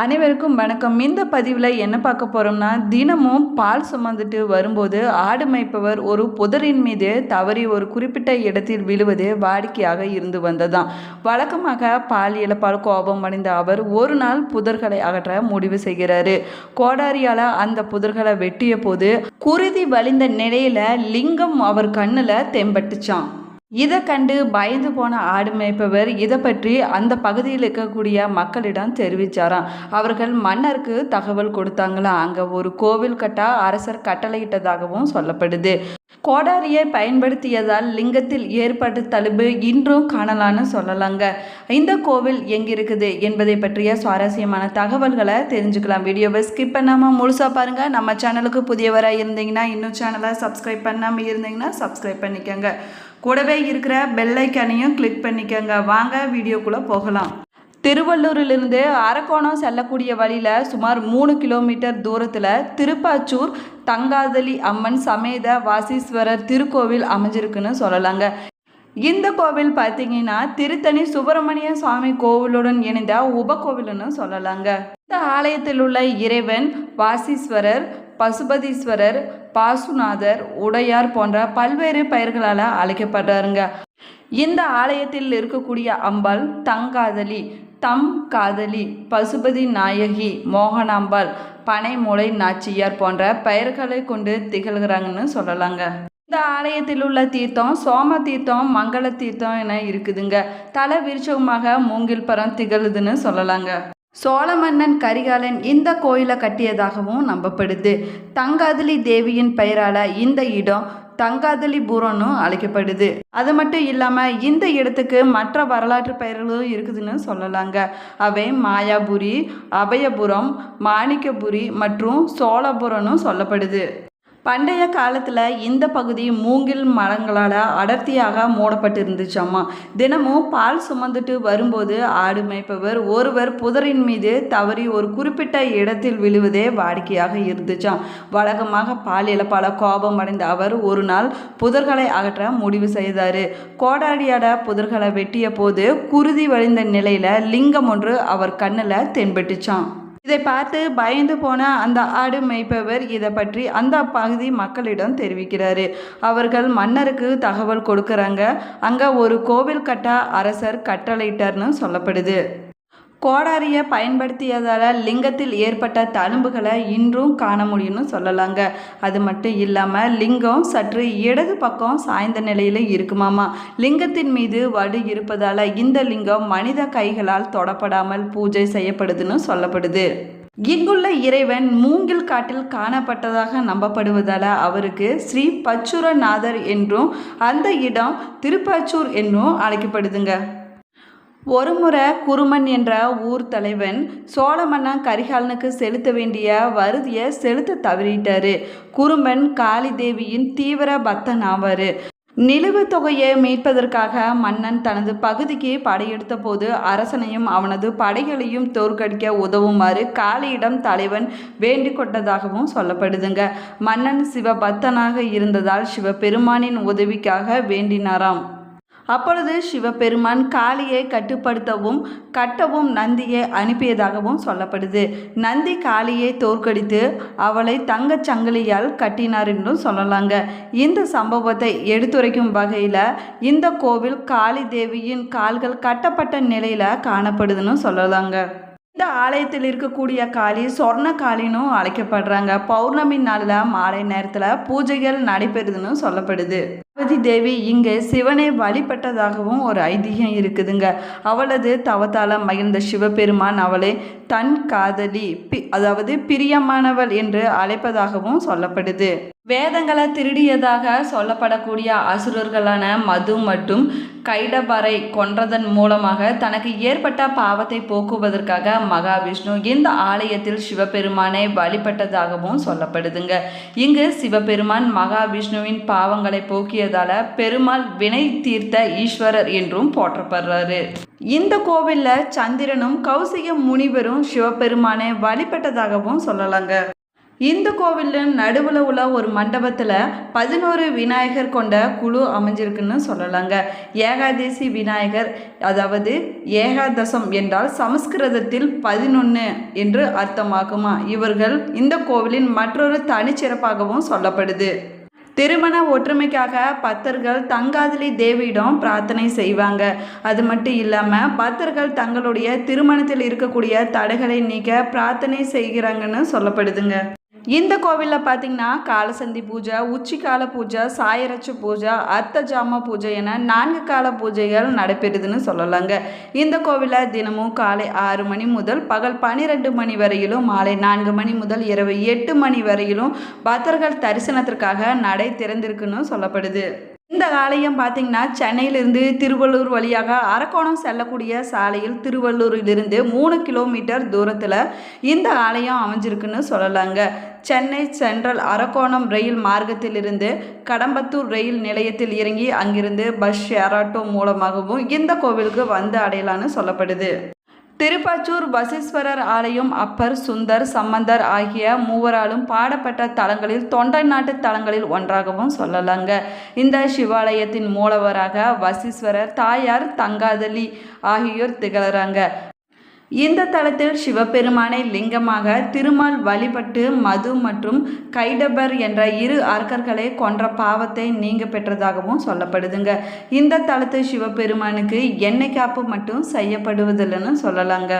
அனைவருக்கும் வணக்கம். இந்த பதிவில் என்ன பார்க்க போகிறோம்னா தினமும் பால் சுமந்துட்டு வரும்போது ஆடு மேய்ப்பவர் ஒரு புதரின் மீது தவறி ஒரு குறிப்பிட்ட இடத்தில் விழுவது வாடிக்கையாக இருந்து வந்ததாம் வழக்கமாக பால் இழப்பால் கோபம் அடைந்த அவர் ஒரு நாள் புதர்களை அகற்ற முடிவு செய்கிறாரு. கோடாரியால் அந்த புதர்களை வெட்டிய போது குருதி வலிந்த நிலையில லிங்கம் அவர் கண்ணில் தெம்பட்டுச்சான் இதை கண்டு பயந்து போன ஆடு மேய்ப்பவர் இதை பற்றி அந்த பகுதியில் இருக்கக்கூடிய மக்களிடம் தெரிவித்தாராம் அவர்கள் மன்னருக்கு தகவல் கொடுத்தாங்களாம் அங்கே ஒரு கோவில் கட்டா அரசர் கட்டளையிட்டதாகவும் சொல்லப்படுது. கோடாரியை பயன்படுத்தியதால் லிங்கத்தில் ஏற்பட்ட தழும்பு இன்றும் காணலான்னு சொல்லலாங்க. இந்த கோவில் எங்கே இருக்குது என்பதை பற்றிய சுவாரஸ்யமான தகவல்களை தெரிஞ்சுக்கலாம். வீடியோவை ஸ்கிப் பண்ணாமல் முழுசாக பாருங்கள் நம்ம சேனலுக்கு புதியவராக இருந்தீங்கன்னா இன்னும் சேனலை சப்ஸ்கிரைப் பண்ணாமல் இருந்தீங்கன்னா சப்ஸ்கிரைப் பண்ணிக்கோங்க. கூடவே இருக்கிற பெல்லைக்கனையும் கிளிக் பண்ணிக்கோங்க. வாங்க வீடியோக்குள்ளே போகலாம். திருவள்ளூரிலிருந்து அரக்கோணம் செல்லக்கூடிய வழியில் சுமார் மூணு கிலோமீட்டர் தூரத்தில் திருப்பாச்சூர் தங்காதலி அம்மன் சமேத வாசீஸ்வரர் திருக்கோவில் அமைஞ்சிருக்குன்னு சொல்லலாங்க. இந்த கோவில் பார்த்தீங்கன்னா திருத்தணி சுப்பிரமணிய சுவாமி கோவிலுடன் இணைந்த உபகோவில்னு சொல்லலாங்க. இந்த ஆலயத்தில் உள்ள இறைவன் வாசீஸ்வரர் பசுபதீஸ்வரர் பாசுநாதர் உடையார் போன்ற பல்வேறு பெயர்களால் அழைக்கப்படுறாருங்க. இந்த ஆலயத்தில் இருக்கக்கூடிய அம்பாள் தங்காதலி தம் காதலி பசுபதி நாயகி மோகனாம்பாள் பனைமுளை நாச்சியார் போன்ற பெயர்களை கொண்டு திகழ்கிறாங்கன்னு சொல்லலாங்க. இந்த ஆலயத்தில் உள்ள தீர்த்தம் சோம தீர்த்தம் மங்கள தீர்த்தம் என இருக்குதுங்க. தலை விருட்சமாக மூங்கில் பரம் திகழுதுன்னு சொல்லலாங்க. சோழ மன்னன் கரிகாலன் இந்த கோயிலை கட்டியதாகவும் நம்பப்படுது. தங்காதலி தேவியின் பெயரால் இந்த இடம் தங்காதலிபுரம்னு அழைக்கப்படுது. அது மட்டும் இல்லாமல் இந்த இடத்துக்கு மற்ற வரலாற்று பெயர்களும் இருக்குதுன்னு சொல்லலாங்க. அவை மாயாபுரி அபயபுரம் மாணிக்கபுரி மற்றும் சோழபுரம்னு சொல்லப்படுது. பண்டைய காலத்தில் இந்த பகுதி மூங்கில் மரங்களால் அடர்த்தியாக மூடப்பட்டிருந்துச்சாமா தினமும் பால் சுமந்துட்டு வரும்போது ஆடு மேய்ப்பவர் ஒருவர் புதரின் மீது தவறி ஒரு குறிப்பிட்ட இடத்தில் விழுவதே வாடிக்கையாக இருந்துச்சாம். வழக்கமாக பால் இழப்பால் கோபம் அடைந்த அவர் ஒரு நாள் புதர்களை அகற்ற முடிவு செய்தார். கோடாடியாட புதர்களை வெட்டிய போது குருதி வழிந்த நிலையில் லிங்கம் ஒன்று அவர் கண்ணில் தென்பட்டுச்சான் இதை பார்த்து பயந்து போன அந்த ஆடு மேய்ப்பவர் இதை பற்றி அந்த பகுதி மக்களிடம் தெரிவிக்கிறாரு. அவர்கள் மன்னருக்கு தகவல் கொடுக்குறாங்க. அங்கே ஒரு கோவில் கட்ட அரசர் கட்டளையிட்டார்னு சொல்லப்படுது. கோடாரியை பயன்படுத்தியதால் லிங்கத்தில் ஏற்பட்ட தழும்புகளை இன்றும் காண முடியும்னு சொல்லலாங்க. அது மட்டும் இல்லாமல் லிங்கம் சற்று இடது பக்கம் சாய்ந்த நிலையில் இருக்குமாமா. லிங்கத்தின் மீது வடு இருப்பதால் இந்த லிங்கம் மனித கைகளால் தொடப்படாமல் பூஜை செய்யப்படுதுன்னு சொல்லப்படுது. இங்குள்ள இறைவன் மூங்கில் காட்டில் காணப்பட்டதாக நம்பப்படுவதால் அவருக்கு ஸ்ரீ பச்சுரநாதர் என்றும் அந்த இடம் திருப்பச்சூர் என்றும் அழைக்கப்படுதுங்க. ஒருமுறை குருமன் என்ற ஊர் தலைவன் சோழ மன்னன் கரிகாலனுக்கு செலுத்த வேண்டிய வருதியை செலுத்த தவறிட்டாரு. குருமன் காளி தேவியின் தீவிர பக்தன் ஆவார். நிலுவு தொகையை மீட்பதற்காக மன்னன் தனது பகுதிக்கு படையெடுத்த போது அரசனையும் அவனது படைகளையும் தோற்கடிக்க உதவுமாறு காளியிடம் தலைவன் வேண்டிக் கொண்டதாகவும் சொல்லப்படுதுங்க. மன்னன் சிவபக்தனாக இருந்ததால் சிவபெருமானின் உதவிக்காக வேண்டினாராம். அப்பொழுது சிவபெருமான் காளியை கட்டுப்படுத்தவும் கட்டவும் நந்தியை அனுப்பியதாகவும் சொல்லப்படுது. நந்தி காளியை தோற்கடித்து அவளை தங்கச் சங்கிலியால் கட்டினார் என்றும் சொல்லலாங்க. இந்த சம்பவத்தை எடுத்துரைக்கும் வகையில் இந்த கோவில் காளி தேவியின் கால்கள் கட்டப்பட்ட நிலையில் காணப்படுதுன்னு சொல்லலாங்க. இந்த ஆலயத்தில் இருக்கக்கூடிய காளி சொர்ண காளினும் அழைக்கப்படுறாங்க. பௌர்ணமி நாளில் மாலை நேரத்தில் பூஜைகள் நடைபெறுதுன்னு சொல்லப்படுது. பார்வதி தேவி இங்கே சிவனை வழிபட்டதாகவும் ஒரு ஐதீகம் இருக்குதுங்க. அவளது தவத்தால மகிழ்ந்த சிவபெருமான் அவளை தன் காதலி பி அதாவது பிரியமானவள் என்று அழைப்பதாகவும் சொல்லப்படுது. வேதங்களை திருடியதாக சொல்லப்படக்கூடிய அசுரர்களான மது மற்றும் கைடபரை கொன்றதன் மூலமாக தனக்கு ஏற்பட்ட பாவத்தை போக்குவதற்காக மகாவிஷ்ணு இந்த ஆலயத்தில் சிவபெருமானை வழிபட்டதாகவும் சொல்லப்படுதுங்க. இங்கு சிவபெருமான் மகாவிஷ்ணுவின் பாவங்களை போக்கியதால பெருமாள் வினை தீர்த்த ஈஸ்வரர் என்றும் போற்றப்படுறாரு. இந்த கோவிலில் சந்திரனும் கௌசிக முனிவரும் சிவபெருமானை வழிபட்டதாகவும் சொல்லலாங்க. இந்த கோவிலின் நடுவில் உள்ள ஒரு மண்டபத்தில் பதினோரு விநாயகர் கொண்ட குழு அமைஞ்சிருக்குன்னு சொல்லலாங்க. ஏகாதசி விநாயகர் அதாவது ஏகாதசம் என்றால் சமஸ்கிருதத்தில் பதினொன்று என்று அர்த்தமாகுமா? இவர்கள் இந்த கோவிலின் மற்றொரு தனிச்சிறப்பாகவும் சொல்லப்படுது. திருமண ஒற்றுமைக்காக பக்தர்கள் தங்காதலி தேவியிடம் பிரார்த்தனை செய்வாங்க. அது மட்டும் இல்லாமல் பக்தர்கள் தங்களுடைய திருமணத்தில் இருக்கக்கூடிய தடைகளை நீக்க பிரார்த்தனை செய்கிறாங்கன்னு சொல்லப்படுதுங்க. இந்த கோவிலில் பார்த்தீங்கன்னா காலசந்தி பூஜை உச்சிக்கால பூஜை சாயரட்ச பூஜை அர்த்த ஜாம பூஜை என நான்கு கால பூஜைகள் நடைபெறுதுன்னு சொல்லலாங்க. இந்த கோவிலில் தினமும் காலை ஆறு மணி முதல் பகல் பன்னிரெண்டு மணி வரையிலும் மாலை நான்கு மணி முதல் இரவு எட்டு மணி வரையிலும் பக்தர்கள் தரிசனத்திற்காக நடை திறந்திருக்குன்னு சொல்லப்படுது. இந்த ஆலயம் பார்த்தீங்கன்னா சென்னையிலிருந்து திருவள்ளூர் வழியாக அரக்கோணம் செல்லக்கூடிய சாலையில் திருவள்ளூரிலிருந்து மூணு கிலோமீட்டர் தூரத்தில் இந்த ஆலயம் அமைஞ்சிருக்குன்னு சொல்லலாங்க. சென்னை சென்ட்ரல் அரக்கோணம் ரயில் மார்க்கத்திலிருந்து கடம்பத்தூர் ரயில் நிலையத்தில் இறங்கி அங்கிருந்து பஸ் ஷேர் ஆட்டோ மூலமாகவும் இந்த கோவிலுக்கு வந்து அடையலான்னு சொல்லப்படுது. திருப்பாச்சூர் வசீஸ்வரர் ஆலயம் அப்பர் சுந்தர் சம்பந்தர் ஆகிய மூவராலும் பாடப்பட்ட தலங்களில் தொண்டை நாட்டு தலங்களில் ஒன்றாகவும் சொல்லலாங்க. இந்த சிவாலயத்தின் மூலவராக வசீஸ்வரர் தாயார் தங்காதலி ஆகியோர் திகழறாங்க. இந்த தலத்தில் சிவபெருமானை லிங்கமாக திருமால் வழிபட்டு மது மற்றும் கைடபர் என்ற இரு அர்க்கர்களை கொன்ற பாவத்தை நீங்க பெற்றதாகவும் சொல்லப்படுதுங்க. இந்த தலத்து சிவபெருமானுக்கு எண்ணெய் காப்பு மட்டும் செய்யப்படுவதில்லைன்னு சொல்லலாங்க.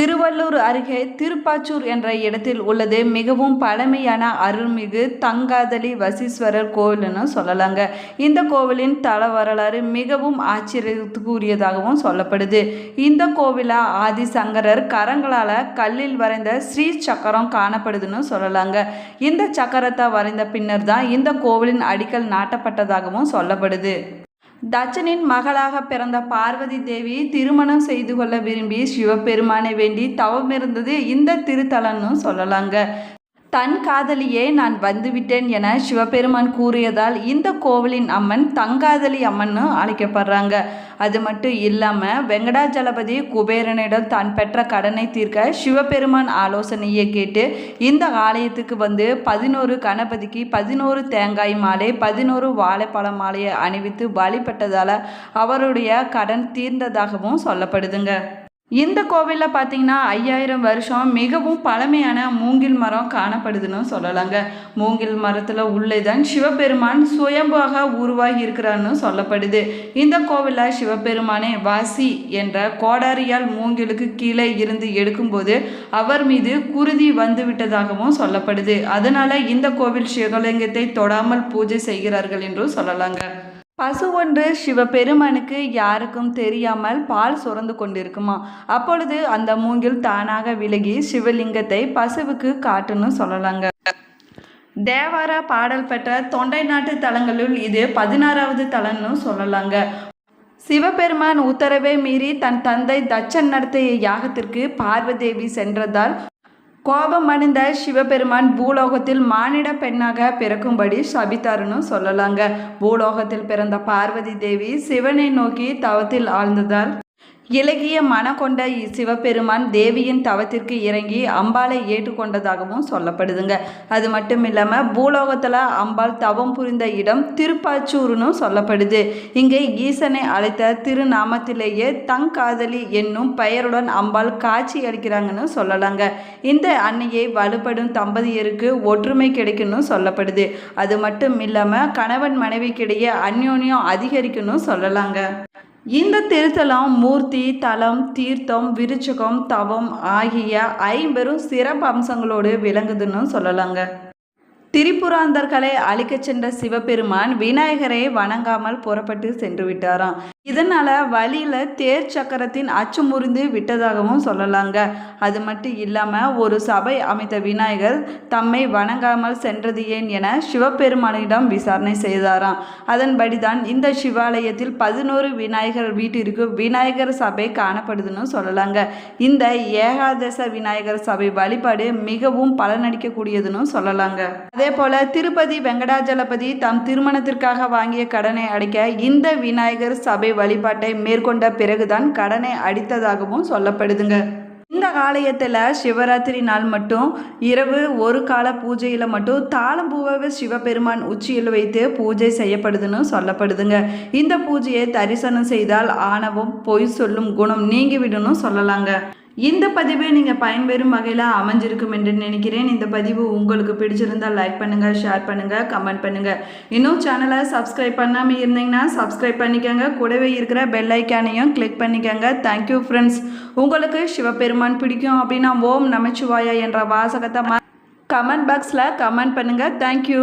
திருவள்ளூர் அருகே திருப்பாச்சூர் என்ற இடத்தில் உள்ளது. மிகவும் பழமையான அருள்மிகு தங்காதலி வசீஸ்வரர் கோவில்னு சொல்லலாங்க. இந்த கோவிலின் தல வரலாறு மிகவும் ஆச்சரியத்துக்குரியதாகவும் சொல்லப்படுது. இந்த கோவில ஆதிசங்கரர் கரங்களால் கல்லில் வரைந்த ஸ்ரீ சக்கரம் காணப்படுதுன்னு சொல்லலாங்க. இந்த சக்கரத்தை வரைந்த பின்னர் தான் இந்த கோவிலின் அடிக்கல் நாட்டப்பட்டதாகவும் சொல்லப்படுது. தட்சனின் மகளாக பிறந்த பார்வதி தேவி திருமணம் செய்து கொள்ள விரும்பி சிவபெருமானை வேண்டி தவமிருந்தது இந்த திருத்தலன்னு சொல்லலாங்க. தன் காதலியே நான் வந்துவிட்டேன் என சிவபெருமான் கூறியதால் இந்த கோவிலின் அம்மன் தங்காதலி அம்மன்னு அழைக்கப்படுறாங்க. அது மட்டும் இல்லாமல் வெங்கடாஜலபதி குபேரனிடம் தான் பெற்ற கடனை தீர்க்க சிவபெருமான் ஆலோசனையை கேட்டு இந்த ஆலயத்துக்கு வந்து பதினோரு கணபதிக்கு பதினோரு தேங்காய் மாலை பதினோரு வாழைப்பழ மாலையை அணிவித்து வழிபட்டதால் அவருடைய கடன் தீர்ந்ததாகவும் சொல்லப்படுதுங்க. இந்த கோவிலில் பார்த்தீங்கன்னா ஐயாயிரம் வருஷம் மிகவும் பழமையான மூங்கில் மரம் காணப்படுதுன்னு சொல்லலாங்க. மூங்கில் மரத்தில் உள்ளே தான் சிவபெருமான் சுயம்பாக உருவாகி இருக்கிறான்னு சொல்லப்படுது. இந்த கோவிலில் சிவபெருமானே வாசி என்ற கோடாரியால் மூங்கிலுக்கு கீழே இருந்து எடுக்கும்போது அவர் மீது குருதி வந்து விட்டதாகவும் சொல்லப்படுது. அதனால் இந்த கோவில் சிவலிங்கத்தை தொடாமல் பூஜை செய்கிறார்கள் என்றும் சொல்லலாங்க. பசு ஒன்று சிவபெருமானுக்கு யாருக்கும் தெரியாமல் பால் சுரந்து கொண்டிருக்குமா? அப்பொழுது அந்த மூங்கில் தானாக விலகி சிவலிங்கத்தை பசுவுக்கு காட்டுன்னு சொல்லலாங்க. தேவார பாடல் பெற்ற தொண்டை நாட்டு தலங்களுள் இது பதினாறாவது தலம்னு சொல்லலாங்க. சிவபெருமான் உத்தரவை மீறி தன் தந்தை தச்சன் நடத்திய யாகத்திற்கு பார்வதேவி சென்றதால் கோபமடைந்த சிவபெருமான் பூலோகத்தில் மானிட பெண்ணாக பிறக்கும்படி சபித்தாருன்னு சொல்லலாங்க. பூலோகத்தில் பிறந்த பார்வதி தேவி சிவனை நோக்கி தவத்தில் ஆழ்ந்ததால் இலகிய மன கொண்ட சிவபெருமான் தேவியின் தவத்திற்கு இறங்கி அம்பாளை ஏற்றுக்கொண்டதாகவும் சொல்லப்படுதுங்க. அது மட்டும் இல்லாமல் பூலோகத்தில் அம்பாள் தவம் புரிந்த இடம் திருப்பாச்சூர்னு சொல்லப்படுது. இங்கே ஈசனை அழைத்த திருநாமத்திலேயே தங்காதலி என்னும் பெயருடன் அம்பாள் காட்சி அளிக்கிறாங்கன்னு சொல்லலாங்க. இந்த அன்னையை வலுப்படும் தம்பதியருக்கு ஒற்றுமை கிடைக்குன்னு சொல்லப்படுது. அது மட்டும் இல்லாமல் கணவன் மனைவிக்கிடையே அந்யோன்யம் அதிகரிக்கணும் சொல்லலாங்க. இந்த திருத்தலம் மூர்த்தி தலம் தீர்த்தம் விருச்சகம் தவம் ஆகிய ஐம்பெரும் சிறப்பு அம்சங்களோடு விளங்குதுன்னு சொல்லலாங்க. திரிபுராந்தர்களை அழிக்கச் சென்ற சிவபெருமான் விநாயகரை வணங்காமல் புறப்பட்டு சென்று விட்டாராம். இதனால் வழியில் தேர் சக்கரத்தின் அச்சு முறிந்து விட்டதாகவும் சொல்லலாங்க. அது மட்டும் இல்லாமல் ஒரு சபை அமைத்த விநாயகர் தம்மை வணங்காமல் சென்றது ஏன் என சிவபெருமானிடம் விசாரணை செய்தாராம். அதன்படி தான் இந்த சிவாலயத்தில் பதினோரு விநாயகர் வீட்டிற்கு விநாயகர் சபை காணப்படுதுன்னு சொல்லலாங்க. இந்த ஏகாதச விநாயகர் சபை வழிபாடு மிகவும் பலனடிக்கக்கூடியதுன்னு சொல்லலாங்க. அதே போல் திருப்பதி வெங்கடாஜலபதி தம் திருமணத்திற்காக வாங்கிய கடனை அடைக்க இந்த விநாயகர் சபை வழிபாட்டை மேற்கொண்ட பிறகுதான் கடனை அடித்ததாகவும் சொல்லப்படுதுங்க. இந்த ஆலயத்தில் சிவராத்திரி நாள் மட்டும் இரவு ஒரு கால பூஜையில் மட்டும் தாளம்பூவை சிவபெருமான் உச்சியில் வைத்து பூஜை செய்யப்படுதுன்னு சொல்லப்படுதுங்க. இந்த பூஜையை தரிசனம் செய்தால் ஆணவம் பொய் சொல்லும் குணம் நீங்கிவிடுன்னு சொல்லலாங்க. இந்த பதிவு நீங்கள் பயன்பெறும் வகையில் அமைஞ்சிருக்கும் என்று நினைக்கிறேன். இந்த பதிவு உங்களுக்கு பிடிச்சிருந்தால் லைக் பண்ணுங்கள் ஷேர் பண்ணுங்கள் கமெண்ட் பண்ணுங்கள் இன்னும் சேனலை சப்ஸ்கிரைப் பண்ணாமல் இருந்தீங்கன்னா சப்ஸ்கிரைப் பண்ணிக்கோங்க. கூடவே இருக்கிற பெல் ஐக்கானையும் கிளிக் பண்ணிக்கோங்க. தேங்க்யூ ஃப்ரெண்ட்ஸ் உங்களுக்கு சிவபெருமான் பிடிக்கும் அப்படின்னா ஓம் நமச்சிவாயா என்ற வாசகத்தை கமெண்ட் பாக்ஸில் கமெண்ட் பண்ணுங்கள் தேங்க்யூ